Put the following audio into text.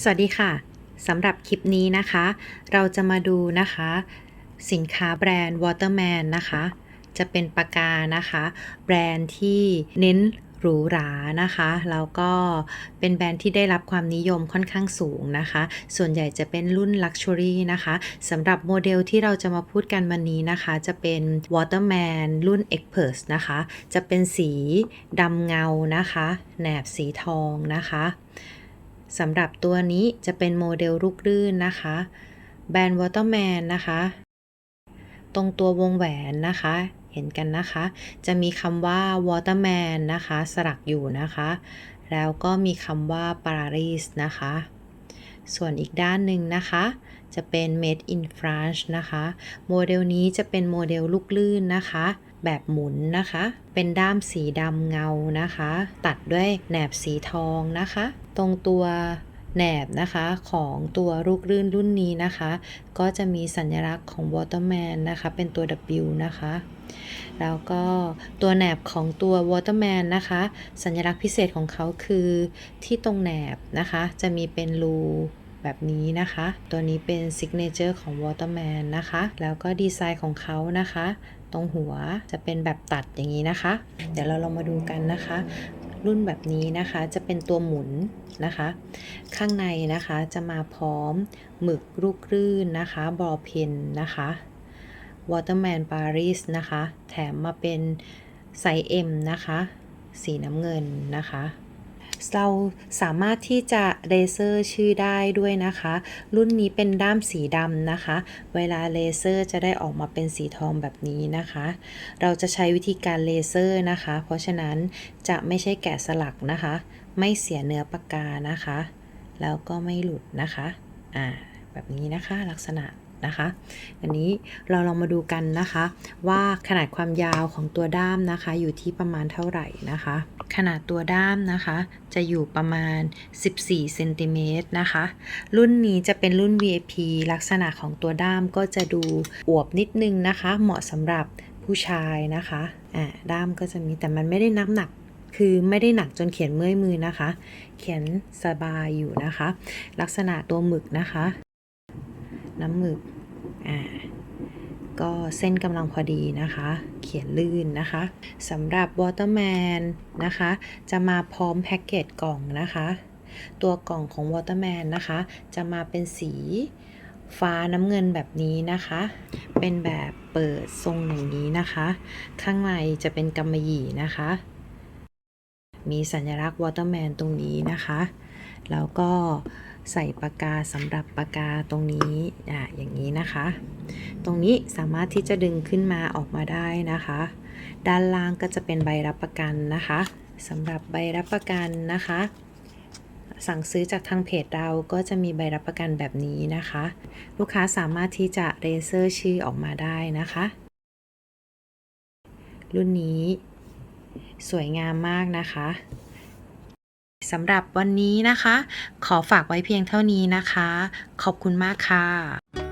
สวัสดีค่ะสำหรับคลิปนี้นะคะ เราจะมาดูนะคะ สินค้าแบรนด์ Waterman นะคะ จะเป็นปากกานะคะ แบรนด์ที่เน้นหรูหรานะคะแล้วก็เป็นแบรนด์ที่ได้รับความนิยมค่อนข้างสูงนะคะ ส่วนใหญ่จะเป็นรุ่น Luxury นะคะสำหรับโมเดลที่เราจะมาพูดกันวันนี้นะคะ จะเป็น Waterman รุ่น Expert นะคะ จะเป็นสีดำเงานะคะ แหนบสีทองนะคะ สำหรับตัวนี้จะเป็นโมเดลลูกลื่นนะคะ แบรนด์ Waterman นะคะ ตรงตัววงแหวนนะคะ เห็นกันนะคะ จะมีคำว่า Waterman นะคะ สลักอยู่นะคะ แล้วก็มีคำว่า Paris นะคะ ส่วนอีกด้านหนึ่งนะคะ จะเป็น Made in France นะคะ โมเดลนี้จะเป็นโมเดลลูกลื่นนะคะแบบหมุนนะคะ เป็นด้ามสีดำเงานะคะ ตัดด้วยแหนบสีทองนะคะ ตรงตัวแหนบนะคะของตัวลูกลื่นรุ่นนี้นะคะ ก็จะมีสัญลักษณ์ของ Waterman นะคะ เป็นตัว W นะคะ แล้วก็ตัวแหนบของตัว Waterman นะคะ สัญลักษณ์พิเศษของเขาคือที่ตรงแหนบนะคะ จะมีเป็นรูแบบนี้นะคะ ตัวนี้เป็นซิกเนเจอร์ของ Waterman นะคะ แล้วก็ดีไซน์ของเขานะคะ ตรงหัวจะเป็นแบบตัดอย่างนี้นะคะ เดี๋ยวเราลองมาดูกันนะคะ รุ่นแบบนี้นะคะจะเป็นตัวหมุน นะคะ ข้างในนะคะจะมาพร้อมหมึกลูกคลื่นนะคะบอลเพนนะคะ Waterman Paris นะคะ แถมมาเป็นไซส์ M นะคะ สีน้ำเงินนะคะเราสามารถที่จะเลเซอร์ชื่อได้ด้วยนะคะ รุ่นนี้เป็นด้ามสีดำนะคะ เวลาเลเซอร์จะได้ออกมาเป็นสีทองแบบนี้นะคะ เราจะใช้วิธีการเลเซอร์นะคะ เพราะฉะนั้นจะไม่ใช่แกะสลักนะคะ ไม่เสียเนื้อปากกานะคะ แล้วก็ไม่หลุดนะคะอ่าแบบนี้นะคะลักษณะนะคะอันนี้เราลองมาดูกันนะคะ ว่าขนาดความยาวของตัวด้ามนะคะ อยู่ที่ประมาณเท่าไหร่นะคะ ขนาดตัวด้ามนะคะ จะอยู่ประมาณ 14เซนติเมตรนะคะ รุ่นนี้จะเป็นรุ่น VIP ลักษณะของตัวด้ามก็จะดูอวบนิดนึงนะคะ เหมาะสำหรับผู้ชายนะคะอ่าด้ามก็จะมีแต่มันไม่ได้น้ำหนัก คือไม่ได้หนักจนเขียนเมื่อยมือนะคะ เขียนสบายอยู่นะคะ ลักษณะตัวหมึกนะคะ น้ำหมึกอ่าก็เส้นกำลังพอดีนะคะ เขียนลื่นนะคะสำหรับ Waterman นะคะ จะมาพร้อมแพ็กเกจกล่องนะคะ ตัวกล่องของ Waterman นะคะ จะมาเป็นสีฟ้าน้ำเงินแบบนี้นะคะ เป็นแบบเปิดทรงอย่างนี้นะคะ ข้างในจะเป็นกำมะหยี่นะคะ มีสัญลักษณ์ Waterman ตรงนี้นะคะ แล้วก็ใส่ปากกาสำหรับปากกาตรงนี้อ่าอย่างนี้นะคะ ตรงนี้สามารถที่จะดึงขึ้นมาออกมาได้นะคะ ด้านล่างก็จะเป็นใบรับประกันนะคะสำหรับใบรับประกันนะคะ สั่งซื้อจากทางเพจเราก็จะมีใบรับประกันแบบนี้นะคะ ลูกค้าสามารถที่จะเรเซอร์ชื่อออกมาได้นะคะ รุ่นนี้ สวยงามมากนะคะสำหรับวันนี้นะคะ ขอฝากไว้เพียงเท่านี้นะคะ ขอบคุณมากค่ะ